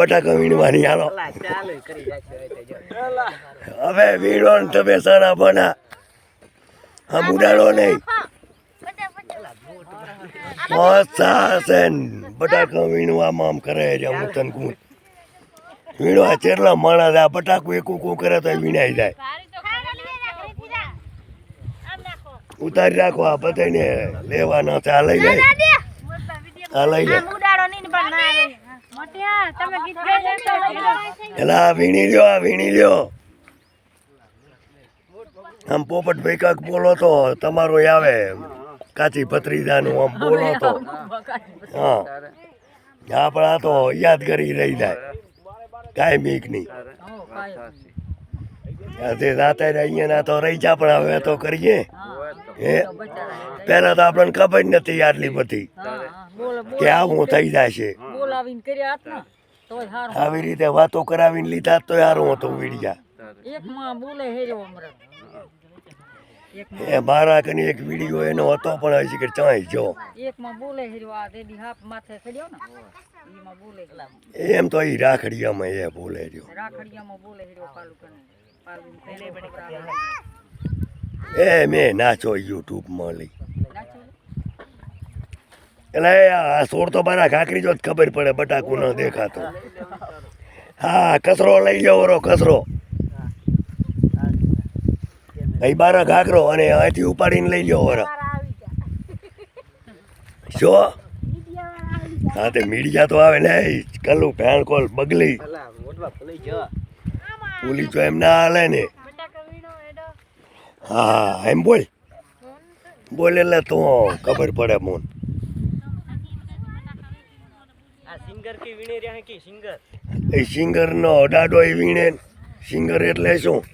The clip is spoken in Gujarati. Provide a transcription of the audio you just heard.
બટાકા વીણવાની હાલો. હવે વીણો ને તમે સારા બના આમ ઉડાડો નહીં. છે બટાકા વીણવામાં આમ કરે છે હું તન કું વીણવા ચેટલા માણસ આ બટાકું એક કુકું કરે તો વીણાઈ જાય. ઉતારી રાખો આ બધાને લેવાના છે. આ લઈ લે. આ લઈ લે. એલા વીણી લ્યો, આ વીણી લ્યો. આમ પોપટ ભાઈ કાક બોલો તો તમારો આવે. કાચી ભત્રીજાનું આમ બોલો તો. હા. આપણા તો યાદ કરી રહી જાય આ તે રાતે અહીંયા તો રહી જા, પણ હવે તો કરીએ. હે? પહેલાં તો આપણને ખબર નથી આટલી બધી. કે આવું થઈ જશે બોલાવીને કર્યા હતા ને તોય હારું. આવી રીતે વાતો કરાવીને લીધા તો સારું હતું વીડિયા. એક માં બોલે હેર્યો અમરત એક એ મારા કને એક વીડિયો એનો હતો પણ હજી કે ચાંય જો. એક માં બોલે હેર્યો આ તેદી હાપ માથે ચડ્યો ને એમાં બોલે એમ તો એ રાખડીયામાં એ બોલે રહ્યો રાખડિયામાં બોલે હેર્યો પાલુ કને પાલુ પેલે બડે એ મેં નાચો યુટ્યુબમાં લઈ. નાચો એટલે આ સોર તો મારા ઘાકરી જો જ ખબર પડે, બટાકુ ન દેખાતો. હા, કચરો લઈ જાઓ વરો કચરો. અહીં બારા ઘાકરો અને અહીંથી ઉપાડીને લઈ જાઓ વરો જો. હા, તે મીડિયા તો આવે ને કલ્લું ભેણ કોલ બગલી. પુલી તો એમ ના હાલે ને. હા, એમ બોલ. બોલ એટલે તો ખબર પડે મોન. સિંગર નો અડાડો વીણે. સિંગર એટલે શું?